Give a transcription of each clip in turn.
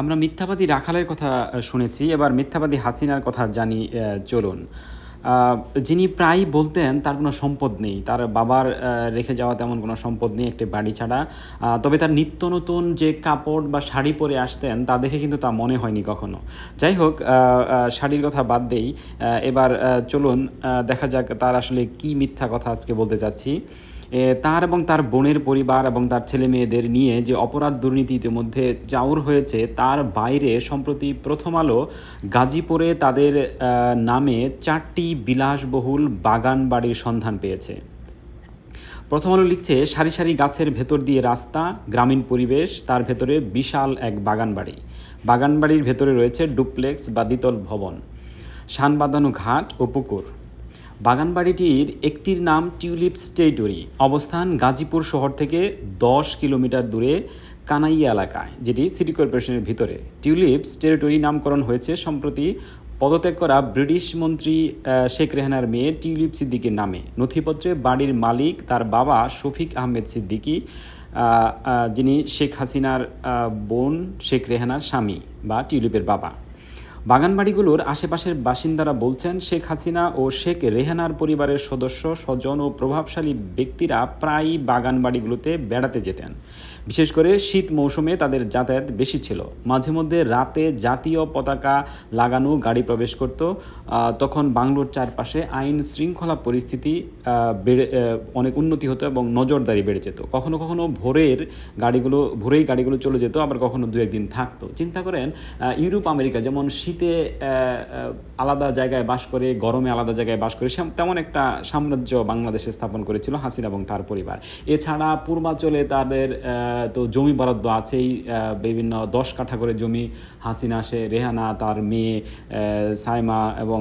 আমরা মিথ্যাবাদী রাখালের কথা শুনেছি। এবার মিথ্যাবাদী হাসিনার কথা জানি চলুন। যিনি প্রায় বলতেন, তার কোনো সম্পদ নেই। তার বাবার রেখে যাওয়া তেমন কোনো সম্পদ নেই, একটি বাড়ি ছাড়া। তবে তার নিত্য নতুন যে কাপড় বা শাড়ি পরে আসতেন, তা দেখে কিন্তু তা মনে হয়নি কখনো। যাই হোক শাড়ির কথা বাদ দেই। এবার চলুন দেখা যাক তার আসলে কি মিথ্যা কথা আজকে বলতে চাচ্ছি। তার এবং তার বোনের পরিবার এবং তার ছেলে মেয়েদের নিয়ে যে অপরাধ দুর্নীতি ইতিমধ্যে চাউর হয়েছে, তার বাইরে সম্প্রতি প্রথম আলো গাজীপুরে তাদের নামে চারটি বিলাসবহুল বাগান বাড়ির সন্ধান পেয়েছে। প্রথম আলো লিখছে, সারি সারি গাছের ভেতর দিয়ে রাস্তা, গ্রামীণ পরিবেশ, তার ভেতরে বিশাল এক বাগান বাড়ি বাগান বাড়ির ভেতরে রয়েছে ডুপ্লেক্স বা দ্বিতল ভবন শান বাঁধানো ঘাট ও পুকুর। বাগানবাড়িটির একটির নাম টিউলিপস টেরিটরি অবস্থান গাজীপুর শহর থেকে দশ কিলোমিটার দূরে কানাইয়া এলাকায়, যেটি সিটি কর্পোরেশনের ভিতরে। টিউলিপস টেরিটরি নামকরণ হয়েছে সম্প্রতি পদত্যাগ করা ব্রিটিশ মন্ত্রী শেখ রেহানার মেয়ে টিউলিপ সিদ্দিকির নামে। নথিপত্রে বাড়ির মালিক তার বাবা শফিক আহমেদ সিদ্দিকী যিনি শেখ হাসিনার বোন শেখ রেহানার স্বামী বা টিউলিপের বাবা। বাগানবাড়িগুলোর আশেপাশের বাসিন্দারা বলছেন, শেখ হাসিনা ও শেখ রেহানার পরিবারের সদস্য, স্বজন ও প্রভাবশালী ব্যক্তিরা প্রায়ই বাগানবাড়িগুলোতে বেড়াতে যেতেন। বিশেষ করে শীত মৌসুমে তাদের যাতায়াত বেশি ছিল। মাঝে মধ্যে রাতে জাতীয় পতাকা লাগানো গাড়ি প্রবেশ করত। তখন বাংলোর চারপাশে আইন শৃঙ্খলা পরিস্থিতি বেড়ে অনেক উন্নতি হতো এবং নজরদারি বেড়ে যেত। কখনো কখনো ভোরের গাড়িগুলো, ভোরেই গাড়িগুলো চলে যেত, আবার কখনো দু একদিন থাকতো। চিন্তা করেন ইউরোপ, আমেরিকা যেমন শীতে আলাদা জায়গায় বাস করে, গরমে আলাদা জায়গায় বাস করে তেমন একটা সাম্রাজ্য বাংলাদেশে স্থাপন করেছিল হাসিনা এবং তার পরিবার। এছাড়া পূর্বাঞ্চলে তাদের তো জমি বরাদ্দ আছেই বিভিন্ন দশ কাঠা করে জমি, হাসিনা, সে রেহানা, তার মেয়ে সাইমা এবং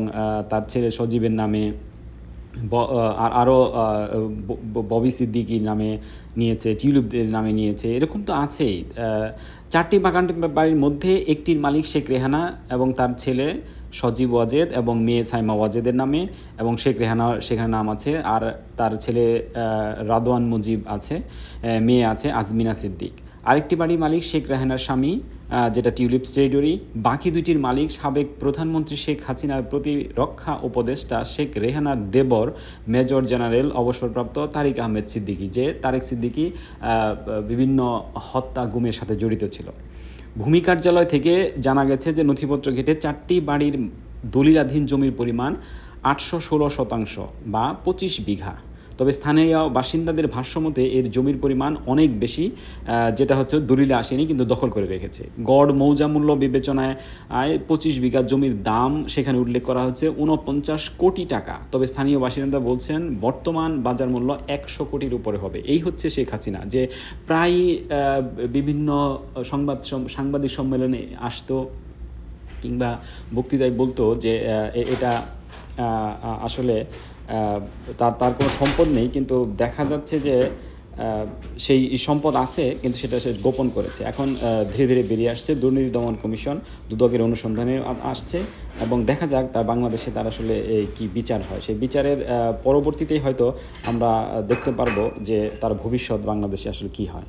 তার ছেলে সজীবের নামে আর আরও ববি সিদ্দিকির নামে নিয়েছে, টিউলিপদের নামে নিয়েছে, এরকম তো আছেই। চারটি বাগান বাড়ির মধ্যে একটির মালিক শেখ রেহানা এবং তার ছেলে সজীব ওয়াজেদ এবং মেয়ে সাইমা ওয়াজেদের নামে এবং শেখ রেহানা সেখানে নাম আছে। আর তার ছেলে রাদওয়ান মুজিব আছে মেয়ে আছে আজমিনা সিদ্দিক। আরেকটি বাড়ির মালিক শেখ রেহানার স্বামী যেটা টিউলিপ স্টেডিওরি বাকি দুইটির মালিক সাবেক প্রধানমন্ত্রী শেখ হাসিনার প্রতিরক্ষা উপদেষ্টা শেখ রেহানার দেবর, মেজর জেনারেল অবসরপ্রাপ্ত তারিক আহমেদ সিদ্দিকী, যে তারেক সিদ্দিকী বিভিন্ন হত্যা গুমের সাথে জড়িত ছিল। ভূমি কার্যালয় থেকে জানা গেছে যে নথিপত্র ঘেটে চারটি বাড়ির দলিলাধীন জমির পরিমাণ আটশো ষোলো শতাংশ বা পঁচিশ বিঘা। তবে স্থানীয় বাসিন্দাদের ভাষ্যমতে এর জমির পরিমাণ অনেক বেশি যেটা হচ্ছে দলিলে আসেনি, কিন্তু দখল করে রেখেছে। গড় মৌজা মূল্য বিবেচনায়, আয় পঁচিশ বিঘা জমির দাম সেখানে উল্লেখ করা হচ্ছে উনপঞ্চাশ কোটি টাকা। তবে স্থানীয় বাসিন্দা বলছেন, বর্তমান বাজার মূল্য একশো কোটির উপরে হবে। এই হচ্ছে শেখ হাসিনা, যে প্রায় বিভিন্ন সংবাদ সাংবাদিক সম্মেলনে আসতো কিংবা বক্তৃতায় বলতো যে এটা আসলে তার তার কোনো সম্পদ নেই, কিন্তু দেখা যাচ্ছে যে সেই সম্পদ আছে, কিন্তু সেটা সে গোপন করেছে। এখন ধীরে ধীরে বেরিয়ে আসছে দুর্নীতি দমন কমিশন, দুদকের অনুসন্ধানে আসছে এবং দেখা যাক তার বাংলাদেশে তার আসলে কি বিচার হয়। সেই বিচারের পরবর্তীতেই হয়তো আমরা দেখতে পারব যে তার ভবিষ্যৎ বাংলাদেশে আসলে কি হয়।